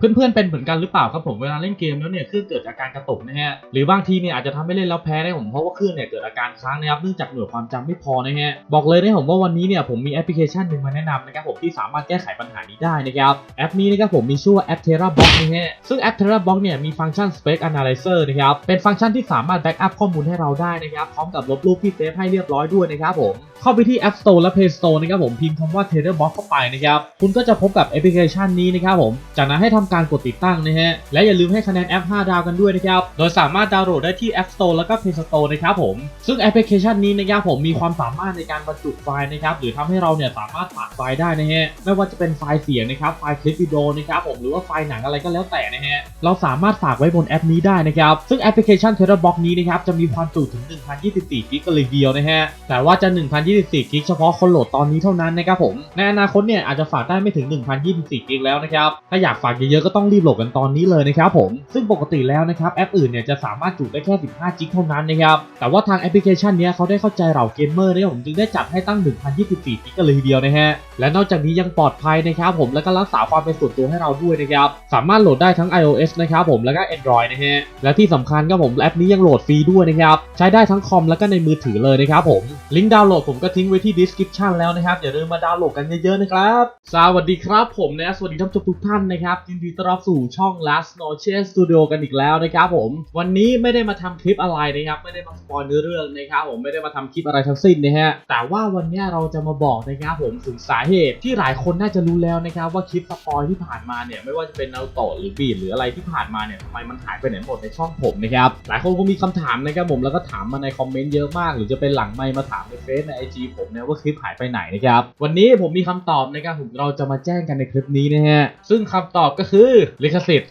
เพื่อนๆเป็นเหมือนกันหรือเปล่าครับผมเวลาเล่นเกมแล้วเนี่ยเครื่องเกิดอาการกระตุกนะฮะหรือบางทีเนี่ยอาจจะทำให้เล่นแล้วแพ้ได้ผมเพราะว่าเครื่องเนี่ยเกิดอาการค้างนะครับเนื่องจากหน่วยความจำไม่พอนะฮะบอกเลยนะผมว่าวันนี้เนี่ยผมมีแอปพลิเคชันหนึ่งมาแนะนำนะครับผมที่สามารถแก้ไขปัญหานี้ได้นะครับแอปนี้นะครับผมมีชื่อว่าแอป TerraBox นะฮะซึ่งแอป TerraBox เนี่ยมีฟังก์ชัน Spec Analyzer นะครับเป็นฟังก์ชันที่สามารถแบ็กอัพข้อมูลให้เราได้นะครับพร้อมกับลบรูปที่เซฟให้เรียบร้อยด้วยนะครับผมเข้าไปที่ App Store และ Play Store นะครับผมพิมพ์คำว่า TerraBox เข้าไปนะครับคุณก็จะพบกับแอปพลิเคชันนี้นะครับผมจากนั้นให้ทำการกดติดตั้งนะฮะ และอย่าลืมให้คะแนนแอป 5 ดาวกันด้วยนะครับ โดยสามารถดาวน์โหลดได้ที่ App Store แล้วก็ Play Store นะครับผม ซึ่งแอปพลิเคชันนี้นะครับผมมีความสามารถในการบรรจุไฟล์นะครับ หรือทำให้เราเนี่ยสามารถฝากไฟล์ได้นะฮะ ไม่ว่าจะเป็นไฟล์เสียงนะครับ ไฟล์คลิปวิดีโอนะครับผม หรือว่าไฟล์หนังอะไรก็แล้วแต่นะฮะ เราสามารถฝากไว้บนแอปนี้ได้นะครับ ซึ่งแอปพลิเคชัน TerraBox นี้นะครับจะมีความจุถึง 1,024กิกะเลยเดียวนะฮะ แต่ว่าจะ 1,024กิกเฉพาะคนโหลดตอนนี้เท่านั้นนะครับผม ในอนาคตเนี่ยอาจจะฝากได้ไม่ถึง 1,024กิกแล้วนะครับ ถ้าอยากฝากเยอะๆก็ต้องรีบโหลดกันตอนนี้เลยนะครับผม ซึ่งปกติแล้วนะครับแอปอื่นเนี่ยจะสามารถจุได้แค่ 15กิกเท่านั้นนะครับ แต่ว่าทางแอปพลิเคชันนี้เขาได้เข้าใจเราเกมเมอร์เนี่ยผมจึงได้จัดให้ตั้ง 1,024กิกะเลยทีเดียวนะฮะ และนอกจากนี้ยังปลอดภัยนะครับผมแล้วก็รักษาความเป็นส่วนตัวให้เราด้วยนะครับ สามารถโหลดได้ทั้ง iOS นะครับผมแล้วก็ Android นะฮะ และที่สำคัญครับผมแอปนี้ยังโหลดฟรีด้วยนะครับ ใช้ได้ทั้งคอมแล้วก็ในมือถือเลยนะครับผม ลิงก์ดาวน์โหลดผมก็ทิ้งไว้ที่ description แล้วนะครับอย่าลืมมาดาวน์โหลดกันเยอะๆนะครับ สวัสดีครับผมนะสวัสดีท่านผู้ชมทุกท่านนะครับยินดีต้อนรับสู่ช่อง Last Noche Studio กันอีกแล้วนะครับผม วันนี้ไม่ได้มาทำคลิปอะไรนะครับ ไม่ได้มาสปอยเนื้อเรื่องนะครับผมไม่ได้มาทำคลิปอะไรทั้งสิ้นนะฮะ แต่ว่าวันนี้เราจะมาบอกนะครับผมถึงสาเหตุที่หลายคนน่าจะรู้แล้วนะครับว่าคลิปสปอยที่ผ่านมาเนี่ยไม่ว่าจะเป็นนาโตะหรือบีดหรืออะไรที่ผ่านมาเนี่ยทำไมมันหายไปไหนหมดในช่องผมนะครับหลายคนก็มีคำถามนะครับผมแล้วก็ถามมาในคอมเมนต์เยอะมาก หรือจะเป็นหลังไมค์มาถามในเฟซในไอจีผมเนี่ยว่าคลิปหายไปไหนนะครับวันนี้ผมมีคำตอบนะครับผมเราจะมาแจ้งกันในคลิปนี้นะฮะซึ่งคำตอบก็คือลิขสิทธิ์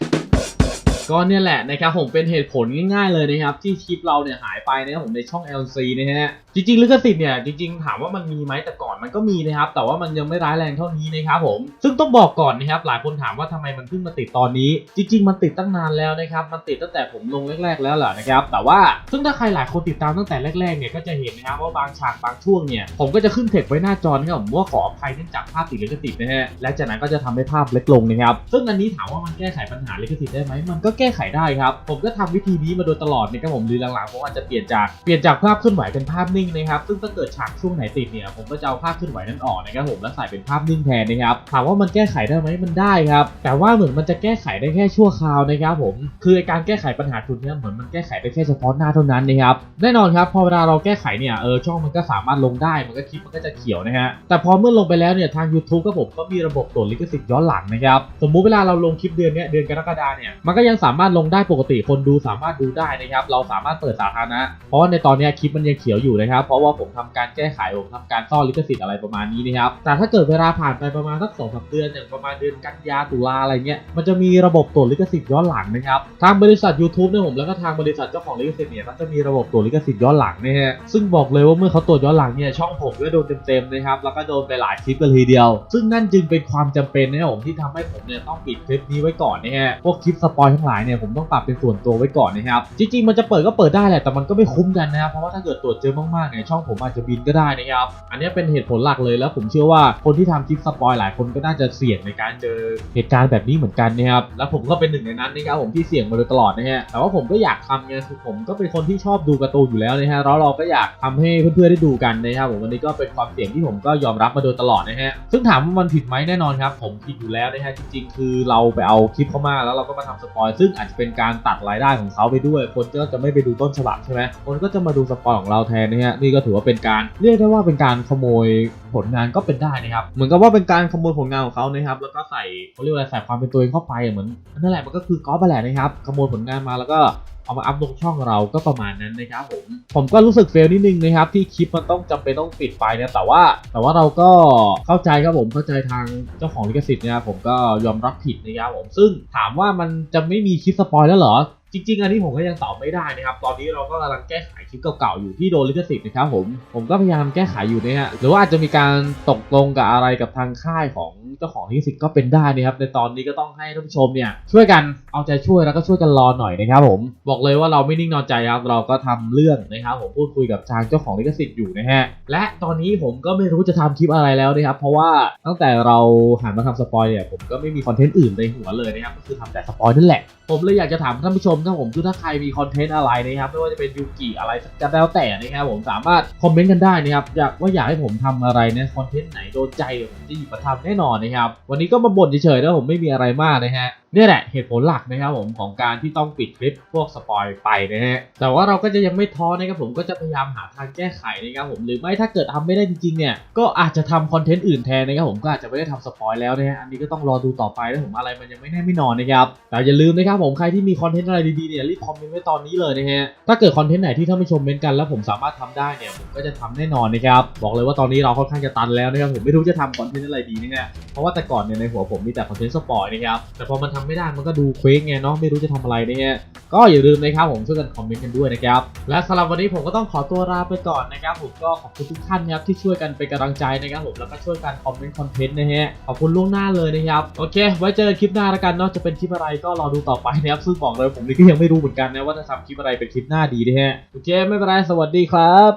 ก็เนี่ยแหละนะครับผมเป็นเหตุผลง่ายๆเลยนะครับที่คลิปเราเนี่ยหายไปนะครับผมในช่อง LC นะฮะจริงๆลิขสิทธิ์เนี่ยจริงๆถามว่ามันมีไหมแต่ก่อน มันก็มีนะครับ แต่ว่ามันยังไม่ร้ายแรงเท่านี้นะครับผม ซึ่งต้องบอกก่อนนะครับหลายคนถามว่าทำไมมันเพิ่งมาติดตอนนี้ จริง ๆ มันติดตั้งนานแล้วนะครับ มันติดตั้งแต่ผมลงแรก ๆ แล้วแหละนะครับ แต่ว่าซึ่งถ้าใครหลายคนติดตามตั้งแต่แรกๆเนี่ยก็จะเห็นนะครับว่าบางฉากบางช่วงเนี่ยผมก็จะขึ้นเทคไว้หน้าจอนะครับผมว่าขออภัยเนื่องจากภาพติดลิขสิทธิ์นะฮะและจากนั้นก็จะทำให้ภาพเล็กลงนะครับ ซึ่งอันนี้ถามว่ามันแก้ไขปัญหาลิขสิทธิ์ได้ไหมมันก็แก้ไขได้ครับผมก็ทำวิธีนี้มาโดยตลอดนะครับผมหรือหลังๆผมอาจจะเปลี่ยนจากเปลี่ยนจากภาพเคลื่อนไหวเป็นภาพนิ่งนะครับซึ่งถ้าเกิดฉากช่วงไหนติดเนี่ยผมก็จะเอาภาพเคลื่อนไหวนั้นออกนะครับผมแล้วใส่เป็นภาพนิ่งแทนนะครับถามว่ามันแก้ไขได้ไหมมันได้ครับ แต่ว่าเหมือนมันจะแก้ไขได้แค่ชั่วคราวนะครับผมคืออ้การแก้ไขปัญหาจุดเนี้ยเหมือนมันแก้ไขได้แค่เฉพาะหน้าเท่านั้นนะครับแน่นอนครับพอเวลาเราแก้ไขเนี่ยเออช่องมันก็สามารถลงได้มันก็คลิปมันก็จะเขียวนะฮะแต่พอเมื่อลงไปแล้วเนี่ยทาง YouTube ก็ผมก็มีระบบตรวจลิขสิทธิ์ย้อนหลังนะครับสมมุติเวลาเราลงคลิปเดือนเนี้ยเดือนกรกฎาเนี่ยมันก็ยังสามารถลงได้ปกติคนดูสามารถดูได้นะครับเราสามารถเปิดสาธารณะเพราะว่าในตอนนี้คลิปมันยังเขียวอยู่นะครับเพราะว่าผมทำการแก้ไขผมทำการซ่อนลิขสิทธิอะไรประมาณนี้นะครับ แต่ถ้าเกิดเวลาผ่านไปประมาณสักสองสามเดือนอย่างประมาณเดือนกันยาตุลาอะไรเงี้ย มันจะมีระบบตรวจลิขสิทธิ์ย้อนหลังนะครับ ทางบริษัท YouTube เนี่ยผมแล้วก็ทางบริษัทเจ้าของลิขสิทธิ์เนี่ยก็จะมีระบบตรวจลิขสิทธิ์ย้อนหลังนะฮะ ซึ่งบอกเลยว่าเมื่อเขาตรวจย้อนหลังเนี่ยช่องผมก็โดนเต็มๆนะครับ แล้วก็โดนไปหลายคลิปกันทีเดียว ซึ่งนั่นจึงเป็นความจำเป็นนะผมที่ทำให้ผมเนี่ยต้องปิดคลิปนี้ไว้ก่อนนะฮะ พวกคลิปสปอยทั้งหลายเนี่ยผมต้องปรับเป็นส่วนตัวไว้ก่อนนะครับ จริงๆมันจะเปิดก็เปิดได้แหละ แต่มันก็ไม่คุ้มกันนะครับ เพราะว่าถ้าเกิดตรวจเจอมากๆเนี่ยช่องผมอาจจะบินก็ได้นะครับ อันนี้เป็นเหตุผลหลักเลยแล้วผมเชื่อว่าคนที่ทำคลิปสปอยหลายคนก็น่าจะเสี่ยงในการเจอเหตุการณ์แบบนี้เหมือนกันนะครับแล้วผมก็เป็นหนึ่งในนั้นนะครับผมที่เสี่ยงมาโดยตลอดนะฮะแต่ว่าผมก็อยากทำไงคือผมก็เป็นคนที่ชอบดูการ์ตูนอยู่แล้วนะฮะแล้วเราก็อยากทำให้เพื่อนๆได้ดูกันนะครับผมวันนี้ก็เป็นความเสี่ยงที่ผมก็ยอมรับมาโดยตลอดนะฮะซึ่งถามว่ามันผิดไหมแน่นอนครับผมผิดอยู่แล้วนะฮะจริงๆ คือเราไปเอาคลิปเข้ามาแล้วเราก็มาทำสปอยซึ่งอาจจะเป็นการตัดรายได้ของเขาไปด้วย คนก็จะไม่ไปดูต้นฉบับใช่ไหมคนก็จะมาดูสปอยของเราแทนนะฮะนี่ก็ถือว่าเป็นการเรียกได้ว่าเป็นการขโมยผลงานก็เป็นได้นะครับ เหมือนกับว่าเป็นการขโมยผลงานของเขานะครับ แล้วก็ใส่เขาเรียกว่าอะไรใส่ความเป็นตัวเองเข้าไปเหมือนนั่นแหละมันก็คือก๊อปไปแหละนะครับ ขโมยผลงานมาแล้วก็เอามาอัพลงช่องเราก็ประมาณนั้นนะครับผม ผมก็รู้สึกเฟลนิดนึงนะครับ ที่คลิปมันต้องจำเป็นต้องปิดไปนะแต่ว่า แต่ว่าเราก็เข้าใจครับผมเข้าใจทางเจ้าของลิขสิทธิ์นะครับผมก็ยอมรับผิดนะครับผมซึ่งถามว่ามันจะไม่มีคลิปสปอยแล้วเหรอ จริง ๆ อันนี้ผมก็ยังตอบไม่ได้นะครับ ตอนนี้เราก็กำลังแก้ไขคลิปเก่าๆอยู่ที่โดนลิขสิทธิ์นะครับผม ผมก็พยายามแก้ไขอยู่นะฮะ หรือว่าอาจจะมีการตกลงกับอะไรกับทางค่ายของเจ้าของลิขสิทธิ์ก็เป็นได้นะครับ ในตอนนี้ก็ต้องให้ท่านผู้ชมเนี่ยช่วยกันเอาใจช่วยแล้วก็ช่วยกันรอหน่อยนะครับผม บอกเลยว่าเราไม่นิ่งนอนใจครับ เราก็ทำเรื่องนะครับผมพูดคุยกับทางเจ้าของลิขสิทธิ์อยู่นะฮะ และตอนนี้ผมก็ไม่รู้จะทำคลิปอะไรแล้วนะครับ เพราะว่าตั้งแต่เราหันมาทำสปอยเนี่ยผมก็ไม่มีคอนเทนต์อื่นในหัวเลยนะครับ ก็คือทำแต่สปอยนั่นแหละ ผมเลยอยากจะถามท่านผู้ชมครับผมคือถ้าใครมีคอนเทนต์อะไรนะครับไม่ว่าจะเป็นยูกิอะไรก็แล้วแต่นะครับผมสามารถคอมเมนต์กันได้นะครับอยากว่าอยากให้ผมทำอะไรนะคอนเทนต์ไหนโดนใจผมจะหยิบมาทำแน่นอนนะครับวันนี้ก็มาบ่นเฉยๆนะผมไม่มีอะไรมากนะฮะนี่ยแหละเหตุผลหลักนะครับผมของการที่ต้องปิดคลิปพวกสปอยไปนะฮะแต่ว่าเราก็จะยังไม่ท้อนะครับผมก็จะพยายามหาทางแก้ไขนะครับผมหรือไม่ถ้าเกิดทำไม่ได้จริงๆเนี่ยก็อาจจะทำคอนเทนต์อื่นแทนนะครับผมก็อาจจะไม่ได้ทำสปอยแล้วนะฮะอันนี้ก็ต้องรอดูต่อไปนะผมอะไรมันยังไม่แน่ไม่นอนนะครับแต่อย่าลืมนะครับผมใครที่มีคอนเทนต์อะไรดีๆเนี่ยรีบคอมเมนต์ไว้ตอนนี้เลยนะฮะถ้าเกิดคอนเทนต์ไหนที่ท่านผู้ชมเมนต์กัน แล้วผมสามารถทำได้เนี่ยผมก็จะทำแน่นอนนะครับบอกเลยว่าตอนนี้เราค่อนข้างจะตันแล้วนะครับผมไม่รู้จะทำคอนเทนต์อะไรดีนะฮะเพราะว่าแต่ก่อนเนี่ยในหัวผมมีแต่คอนเทนต์สปอยนะครับแต่พอมันทำไม่ได้มันก็ดูเคว้งไงเนาะไม่รู้จะทำอะไรนะฮะก็อย่าลืมนะครับผมช่วยกันคอมเมนต์กันด้วยนะครับและสำหรับวันนี้ผมก็ต้องขอตัวลาไปก่อนนะครับผมก็ขอบคุณทุกท่านนะครับที่ช่วยกันเป็นกำลังใจนะครับผมแล้วก็ช่วยกันคอมเมนต์คอนเทนต์นะฮะขอบคุณล่วงหน้าเลยนะครับโอเค ไว้เจอกันคลิปหน้าแล้วกันเนาะจะเป็นคลิปอะไรก็รอดูต่อไปนะครับซึ่งบอกเลยผมนี่ก็ยังไม่รู้เหมือนกันนะว่าจะทำคลิปอะไรเป็นคลิปหน้าดีนะฮะโอเคไม่เป็นไรสวัสดีครับ